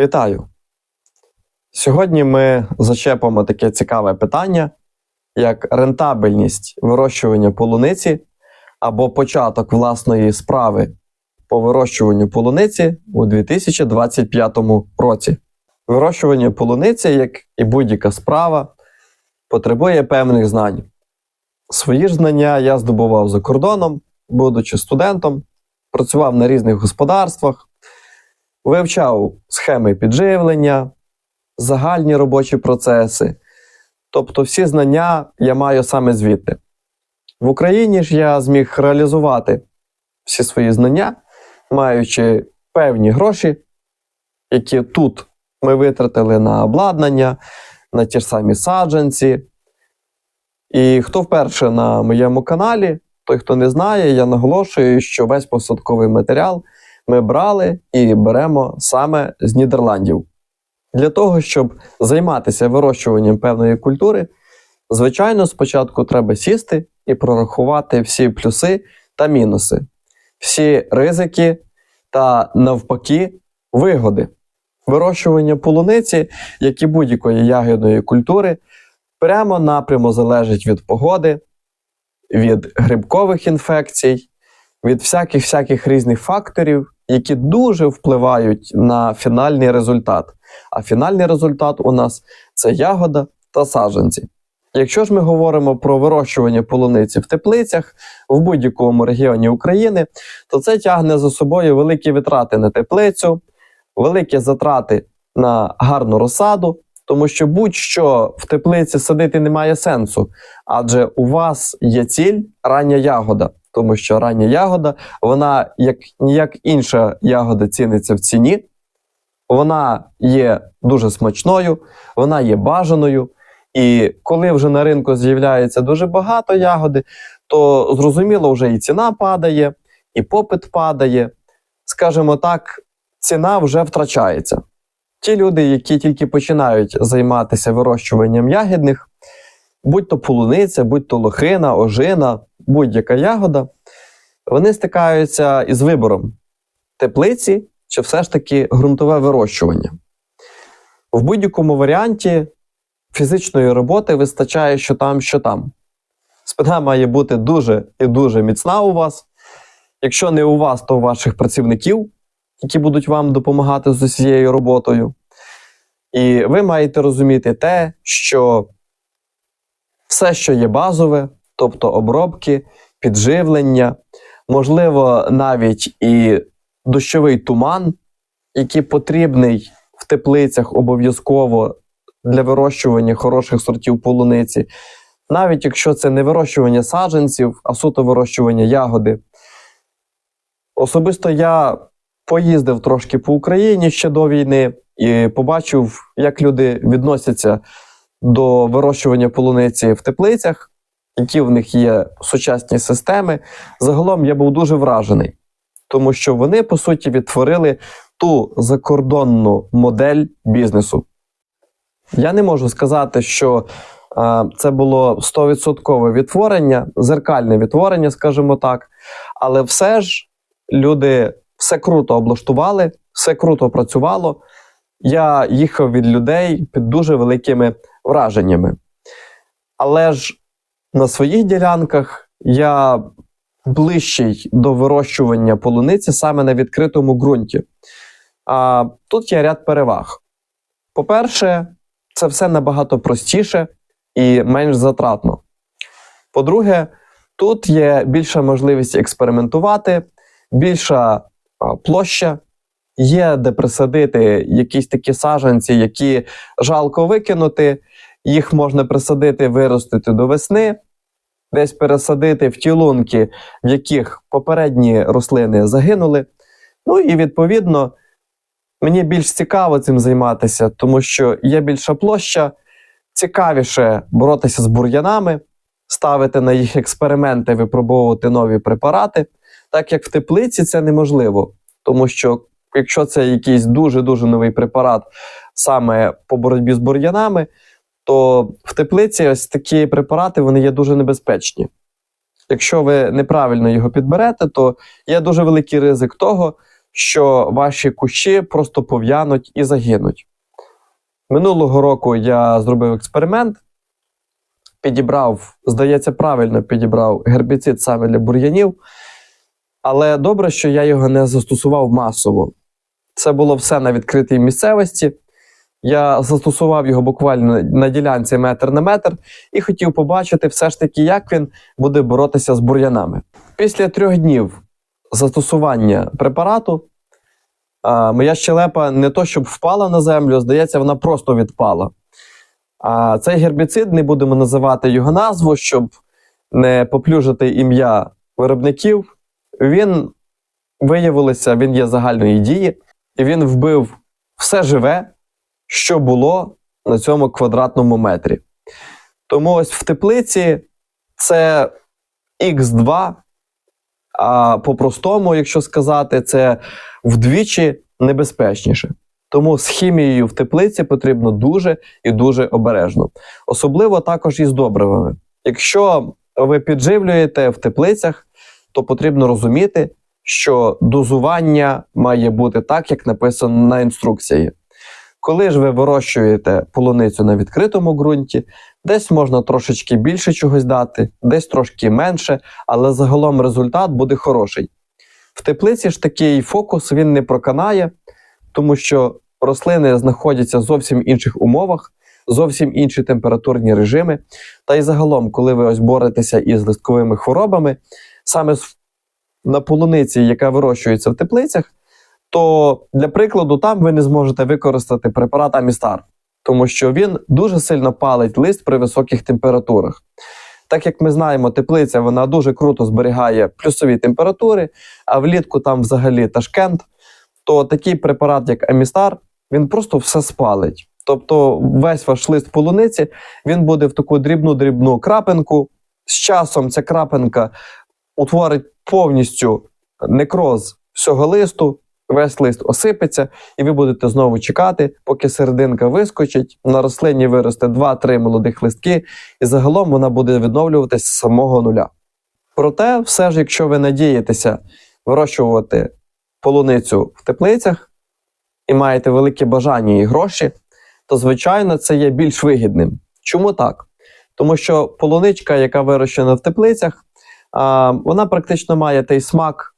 Вітаю! Сьогодні ми зачепимо таке цікаве питання, як рентабельність вирощування полуниці або початок власної справи по вирощуванню полуниці у 2025 році. Вирощування полуниці, як і будь-яка справа, потребує певних знань. Свої ж знання я здобував за кордоном, будучи студентом, працював на різних господарствах, вивчав схеми підживлення, загальні робочі процеси. Тобто, всі знання я маю саме звідти. В Україні ж я зміг реалізувати всі свої знання, маючи певні гроші, які тут ми витратили на обладнання, на ті ж самі саджанці. І хто вперше на моєму каналі, той, хто не знає, я наголошую, що весь посадковий матеріал ми брали і беремо саме з Нідерландів. Для того, щоб займатися вирощуванням певної культури, звичайно, спочатку треба сісти і прорахувати всі плюси та мінуси, всі ризики та навпаки вигоди. Вирощування полуниці, як і будь-якої ягідної культури, прямо напряму залежить від погоди, від грибкових інфекцій, від всяких всяких різних факторів, які дуже впливають на фінальний результат. А фінальний результат у нас це ягода та саджанці. Якщо ж ми говоримо про вирощування полуниці в теплицях в будь-якому регіоні України, то це тягне за собою великі витрати на теплицю, великі затрати на гарну розсаду, тому що будь-що в теплиці садити немає сенсу, адже у вас є ціль рання ягода, тому що рання ягода, вона як ніяк інша ягода ціниться в ціні, вона є дуже смачною, вона є бажаною. І коли вже на ринку з'являється дуже багато ягоди, то зрозуміло, вже і ціна падає, і попит падає. Скажімо так, ціна вже втрачається. Ті люди, які тільки починають займатися вирощуванням ягідних, будь то полуниця, будь то лохина, ожина, будь-яка ягода, вони стикаються із вибором теплиці чи все ж таки ґрунтове вирощування. В будь-якому варіанті фізичної роботи вистачає, що там, що там. Спина має бути дуже і дуже міцна у вас. Якщо не у вас, то у ваших працівників, які будуть вам допомагати з усією роботою. І ви маєте розуміти те, що все, що є базове, тобто обробки, підживлення, можливо, навіть і дощовий туман, який потрібний в теплицях обов'язково для вирощування хороших сортів полуниці, навіть якщо це не вирощування саджанців, а суто вирощування ягоди. Особисто я поїздив трошки по Україні ще до війни і побачив, як люди відносяться до вирощування полуниці в теплицях, які в них є сучасні системи. Загалом я був дуже вражений, тому що вони, по суті, відтворили ту закордонну модель бізнесу. Я не можу сказати, що е, це було 100% відтворення, зеркальне відтворення, скажімо так. Але все ж люди все круто облаштували, все круто працювало. Я їхав від людей під дуже великими враженнями. Але ж на своїх ділянках я ближчий до вирощування полуниці саме на відкритому ґрунті. А тут є ряд переваг. По-перше, це все набагато простіше і менш затратно. По-друге, тут є більша можливість експериментувати, більша площа, є де присадити якісь такі саджанці, які жалко викинути. Їх можна присадити, виростити до весни, десь пересадити в ті в яких попередні рослини загинули. Ну і відповідно. Мені більш цікаво цим займатися, тому що є більша площа, цікавіше боротися з бур'янами, ставити на їх експерименти, випробовувати нові препарати. Так як в теплиці це неможливо, тому що якщо це якийсь дуже-дуже новий препарат саме по боротьбі з бур'янами, то в теплиці ось такі препарати вони є дуже небезпечні. Якщо ви неправильно його підберете, то є дуже великий ризик того, що ваші кущі просто пов'януть і загинуть. Минулого року я зробив експеримент, підібрав, здається, правильно підібрав гербіцид саме для бур'янів. Але добре, що я його не застосував масово. Це було все на відкритій місцевості. Я застосував його буквально на ділянці метр на метр і хотів побачити все ж таки, як він буде боротися з бур'янами. Після трьох днів застосування препарату а, моя щелепа не то, щоб впала на землю, здається, вона просто відпала. А цей гербіцид, не будемо називати його назву, щоб не поплюжити ім'я виробників. Він виявилося, він є загальної дії, і він вбив все живе, що було на цьому квадратному метрі. Тому ось в теплиці це Х2, а по-простому, якщо сказати, це вдвічі небезпечніше. Тому з хімією в теплиці потрібно дуже і дуже обережно. Особливо також із добривами. Якщо ви підживлюєте в теплицях, то потрібно розуміти, що дозування має бути так, як написано на інструкції. Коли ж ви вирощуєте полуницю на відкритому ґрунті, десь можна трошечки більше чогось дати, десь трошки менше, але загалом результат буде хороший. В теплиці ж такий фокус він не проканає, тому що рослини знаходяться в зовсім інших умовах, зовсім інші температурні режими. Та й загалом, коли ви ось боретеся із листковими хворобами, саме з- на полуниці, яка вирощується в теплицях, то для прикладу там ви не зможете використати препарат Амістар, тому що він дуже сильно палить лист при високих температурах. Так як ми знаємо, теплиця вона дуже круто зберігає плюсові температури, а влітку там взагалі ташкент, то такий препарат, як Амістар, він просто все спалить. Тобто весь ваш лист полуниці він буде в таку дрібну-дрібну крапинку. З часом ця крапинка утворить повністю некроз всього листу, весь лист осипеться, і ви будете знову чекати, поки серединка вискочить, на рослині виросте 2-3 молодих листки, і загалом вона буде відновлюватися з самого нуля. Проте, все ж, якщо ви надієтеся вирощувати полуницю в теплицях і маєте велике бажання і гроші, то звичайно це є більш вигідним. Чому так? Тому що полуничка, яка вирощена в теплицях, вона практично має той смак,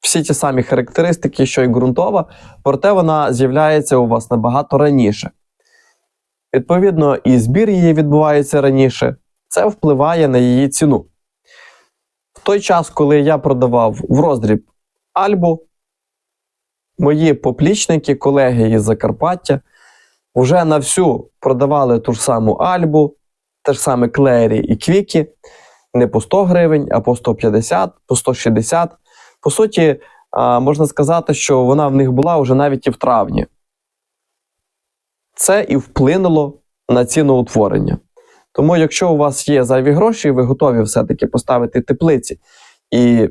всі ті самі характеристики, що й ґрунтова, проте вона з'являється у вас набагато раніше. Відповідно, і збір її відбувається раніше. Це впливає на її ціну. В той час, коли я продавав в роздріб Альбу, мої поплічники, колеги із Закарпаття, вже на всю продавали ту ж саму Альбу, те ж саме Клері і Квікі, не по 100 гривень, а по 150, по 160. По суті, можна сказати, що вона в них була вже навіть і в травні. Це і вплинуло на ціноутворення. Тому, якщо у вас є зайві гроші, і ви готові все-таки поставити теплиці і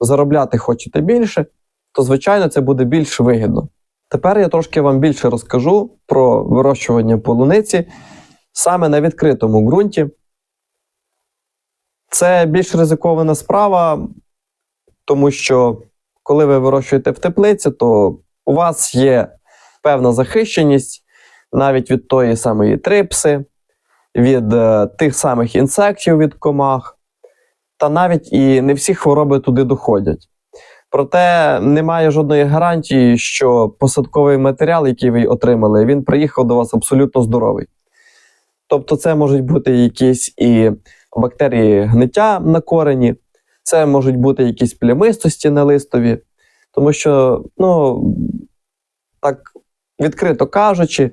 заробляти хочете більше, то, звичайно, це буде більш вигідно. Тепер я трошки вам більше розкажу про вирощування полуниці саме на відкритому ґрунті. Це більш ризикована справа, тому що коли ви вирощуєте в теплиці, то у вас є певна захищеність навіть від тої самої трипси, від е, тих самих інсектів від комах, та навіть і не всі хвороби туди доходять. Проте немає жодної гарантії, що посадковий матеріал, який ви отримали, він приїхав до вас абсолютно здоровий. Тобто, це можуть бути якісь і бактерії гниття на корені, це можуть бути якісь плямистості на листові, тому що, ну, так відкрито кажучи,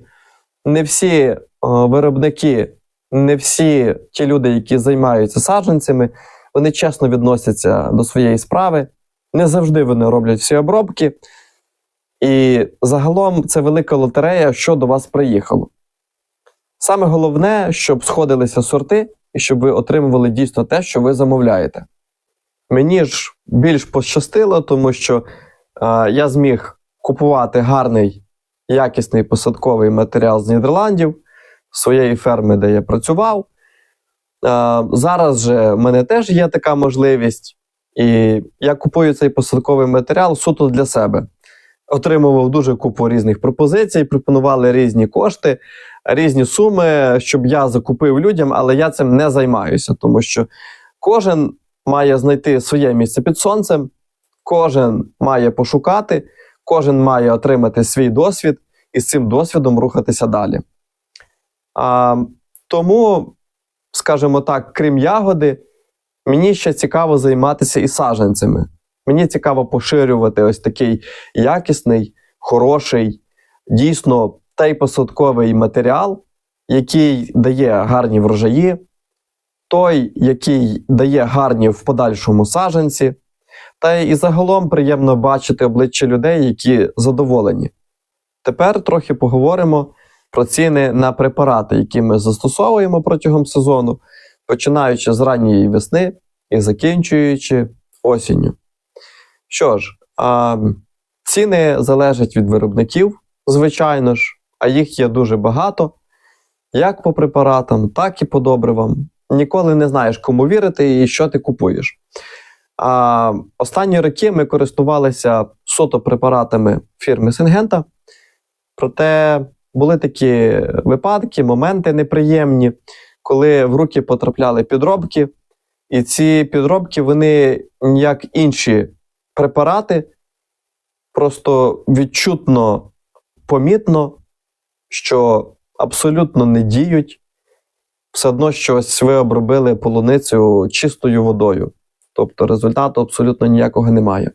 не всі е, виробники, не всі ті люди, які займаються саджанцями, вони чесно відносяться до своєї справи. Не завжди вони роблять всі обробки. І загалом це велика лотерея, що до вас приїхало. Саме головне, щоб сходилися сорти і щоб ви отримували дійсно те, що ви замовляєте. Мені ж більш пощастило, тому що е, я зміг купувати гарний, якісний посадковий матеріал з Нідерландів, своєї ферми, де я працював. Е, зараз же в мене теж є така можливість, і я купую цей посадковий матеріал суто для себе. Отримував дуже купу різних пропозицій, пропонували різні кошти, різні суми, щоб я закупив людям, але я цим не займаюся, тому що кожен має знайти своє місце під сонцем, кожен має пошукати, кожен має отримати свій досвід і з цим досвідом рухатися далі. А, тому, скажімо так, крім ягоди, мені ще цікаво займатися і саджанцями. Мені цікаво поширювати ось такий якісний, хороший, дійсно той посадковий матеріал, який дає гарні врожаї, той, який дає гарні в подальшому саджанці. Та і загалом приємно бачити обличчя людей, які задоволені. Тепер трохи поговоримо про ціни на препарати, які ми застосовуємо протягом сезону, починаючи з ранньої весни і закінчуючи осінню. Що ж, а, ціни залежать від виробників, звичайно ж, а їх є дуже багато, як по препаратам, так і по добривам. Ніколи не знаєш, кому вірити і що ти купуєш. А, останні роки ми користувалися суто препаратами фірми Сингента, проте були такі випадки, моменти неприємні, коли в руки потрапляли підробки, і ці підробки, вони як інші препарати, просто відчутно помітно, що абсолютно не діють. Все одно щось ви обробили полуницю чистою водою. Тобто результату абсолютно ніякого немає.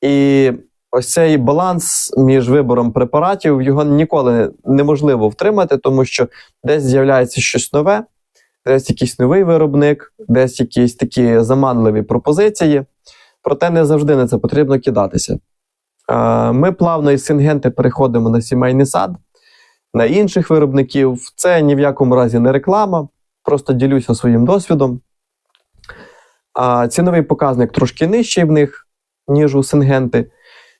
І ось цей баланс між вибором препаратів його ніколи неможливо втримати, тому що десь з'являється щось нове, десь якийсь новий виробник, десь якісь такі заманливі пропозиції. Проте не завжди на це потрібно кидатися. Ми плавно із Сингенти переходимо на сімейний сад, на інших виробників. Це ні в якому разі не реклама, просто ділюся своїм досвідом. Ціновий показник трошки нижчий в них, ніж у Сингенти.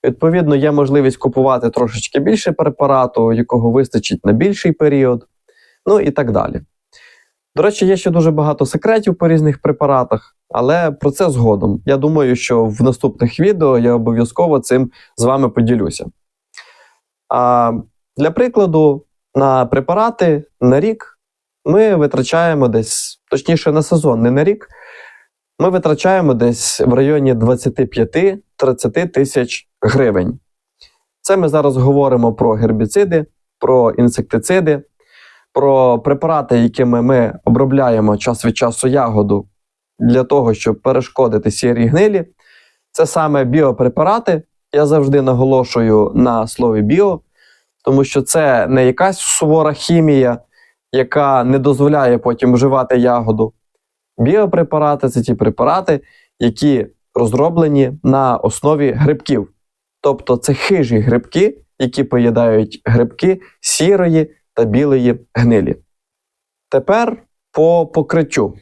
Відповідно, є можливість купувати трошечки більше препарату, якого вистачить на більший період, ну і так далі. До речі, є ще дуже багато секретів по різних препаратах, але про це згодом. Я думаю, що в наступних відео я обов'язково цим з вами поділюся. А Для прикладу, на препарати на рік ми витрачаємо десь, точніше, на сезон, не на рік, ми витрачаємо десь в районі 25-30 тисяч гривень. Це ми зараз говоримо про гербіциди, про інсектициди, про препарати, якими ми обробляємо час від часу ягоду для того, щоб перешкодити сірій гнилі. Це саме біопрепарати. Я завжди наголошую на слові біо, тому що це не якась сувора хімія, яка не дозволяє потім вживати ягоду. Біопрепарати це ті препарати, які розроблені на основі грибків. Тобто це хижі грибки, які поїдають грибки сірої та білої гнилі. Тепер по покриттю.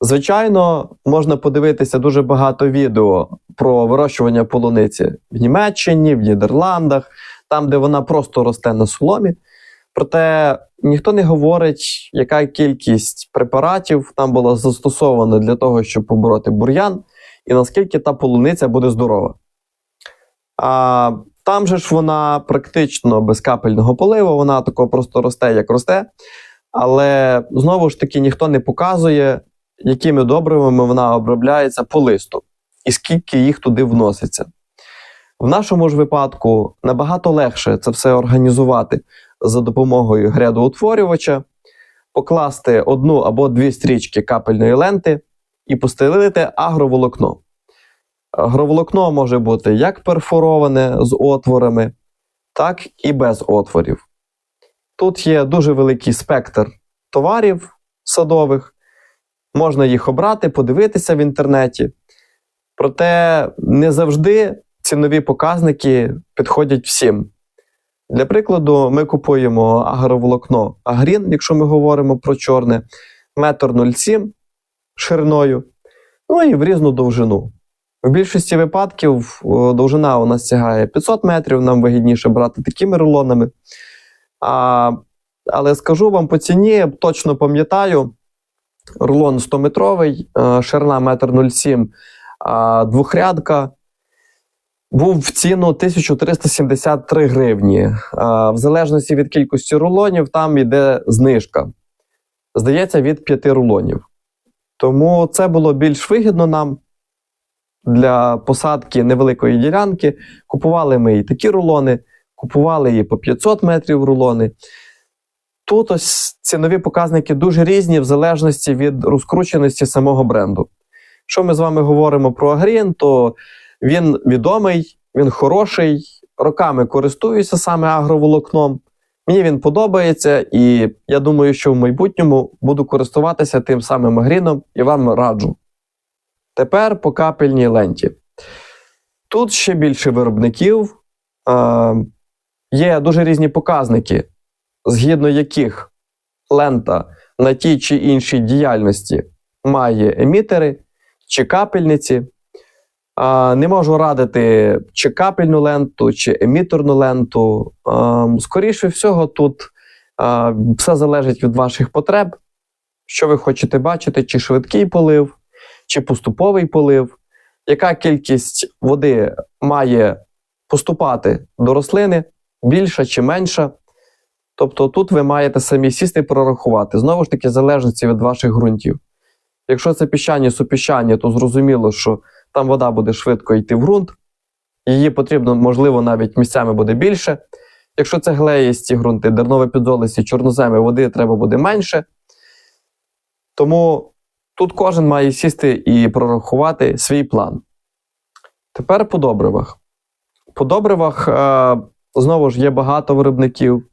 Звичайно, можна подивитися дуже багато відео про вирощування полуниці в Німеччині, в Нідерландах, там, де вона просто росте на соломі. Проте ніхто не говорить, яка кількість препаратів там була застосована для того, щоб побороти бур'ян, і наскільки та полуниця буде здорова. А там же ж вона практично без капельного поливу, вона тако просто росте, як росте. Але знову ж таки ніхто не показує, якими добривами вона обробляється по листу і скільки їх туди вноситься. В нашому ж випадку набагато легше це все організувати за допомогою грядоутворювача, покласти одну або дві стрічки капельної ленти і постелити агроволокно. Агроволокно може бути як перфороване з отворами, так і без отворів. Тут є дуже великий спектр товарів садових, можна їх обрати, подивитися в інтернеті. Проте не завжди цінові показники підходять всім. Для прикладу, ми купуємо агроволокно Агрін, якщо ми говоримо про чорне, метр 0,7 шириною, ну і в різну довжину. В більшості випадків довжина у нас сягає 500 метрів, нам вигідніше брати такими рулонами. А, Але скажу вам по ціні, точно пам'ятаю, рулон 100-метровий, ширина 1,07 м, двохрядка. був в ціну 1373 гривні. В залежності від кількості рулонів, там йде знижка. Здається, від 5 рулонів. Тому це було більш вигідно нам для посадки невеликої ділянки. Купували ми і такі рулони, купували і по 500 метрів рулони. Тут ось цінові показники дуже різні в залежності від розкрученості самого бренду. Якщо ми з вами говоримо про Агрін, то він відомий, він хороший, роками користуюся саме агроволокном. Мені він подобається, і я думаю, що в майбутньому буду користуватися тим самим агріном і вам раджу. Тепер по капельній ленті. Тут ще більше виробників. Е, є дуже різні показники, згідно яких лента на тій чи іншій діяльності має емітери чи капельниці. Не можу радити чи капельну ленту, чи еміторну ленту. Скоріше всього, тут все залежить від ваших потреб, що ви хочете бачити, чи швидкий полив, чи поступовий полив, яка кількість води має поступати до рослини, більша чи менша. Тобто тут ви маєте самі сісти і прорахувати. Знову ж таки, залежності від ваших ґрунтів. Якщо це піщані супіщані, то зрозуміло, що там вода буде швидко йти в ґрунт, її потрібно, можливо, навіть місцями буде більше. Якщо це глеїсті ґрунти, дернове підзолисті, чорноземи, води треба буде менше. Тому тут кожен має сісти і прорахувати свій план. Тепер по добривах. По добривах, е, знову ж, є багато виробників.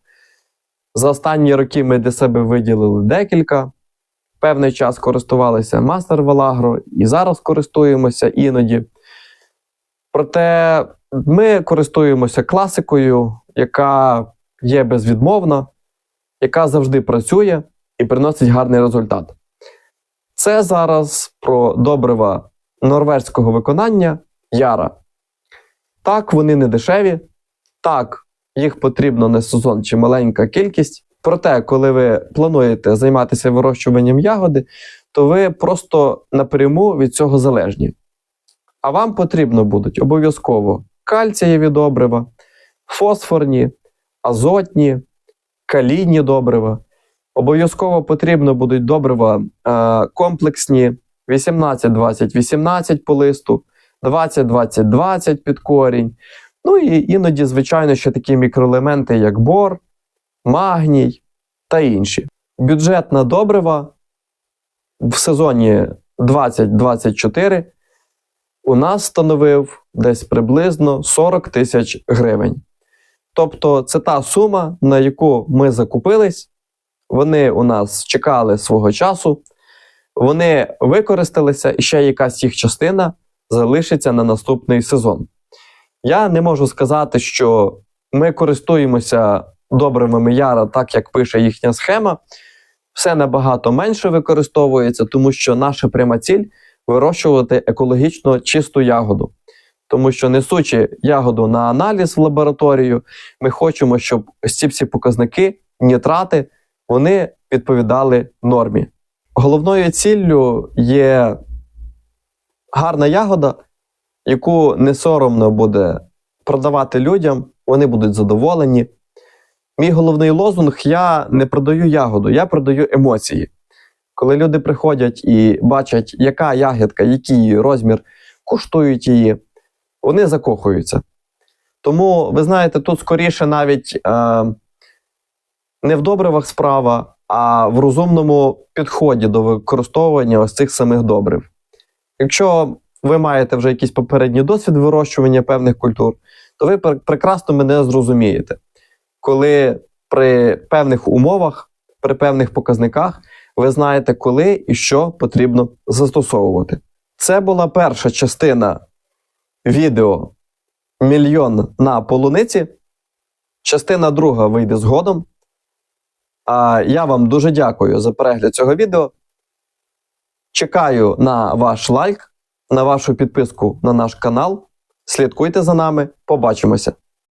За останні роки ми для себе виділили декілька. Певний час користувалися Мастер Велагро і зараз користуємося іноді. Проте ми користуємося класикою, яка є безвідмовна, яка завжди працює і приносить гарний результат. Це зараз про добрива норвезького виконання Яра. Так, вони не дешеві. Так, їх потрібно не сезон чи маленька кількість. Проте, коли ви плануєте займатися вирощуванням ягоди, то ви просто напряму від цього залежні. А вам потрібно будуть обов'язково кальцієві добрива, фосфорні, азотні, калійні добрива. Обов'язково потрібно будуть добрива е, комплексні 18-20-18 по листу, 20-20-20 під корінь. Ну і іноді, звичайно, ще такі мікроелементи, як бор, магній та інші. Бюджет на добрива в сезоні 2024 у нас становив десь приблизно 40 тисяч гривень. Тобто це та сума, на яку ми закупились, вони у нас чекали свого часу, вони використалися, і ще якась їх частина залишиться на наступний сезон. Я не можу сказати, що ми користуємося добривами яра, так як пише їхня схема. Все набагато менше використовується, тому що наша пряма ціль вирощувати екологічно чисту ягоду. Тому що, несучи ягоду на аналіз в лабораторію, ми хочемо, щоб ось ці всі показники, нітрати, вони відповідали нормі. Головною ціллю є гарна ягода, яку не соромно буде продавати людям, вони будуть задоволені. Мій головний лозунг: я не продаю ягоду, я продаю емоції. Коли люди приходять і бачать, яка ягідка, який її розмір, куштують її, вони закохуються. Тому, ви знаєте, тут скоріше навіть е, не в добривах справа, а в розумному підході до використовування ось цих самих добрив. Якщо ви маєте вже якийсь попередній досвід вирощування певних культур, то ви прекрасно мене зрозумієте, коли при певних умовах, при певних показниках ви знаєте, коли і що потрібно застосовувати. Це була перша частина відео Мільйон на полуниці. Частина друга вийде згодом. А я вам дуже дякую за перегляд цього відео. Чекаю на ваш лайк, на вашу підписку на наш канал. Слідкуйте за нами. Побачимося!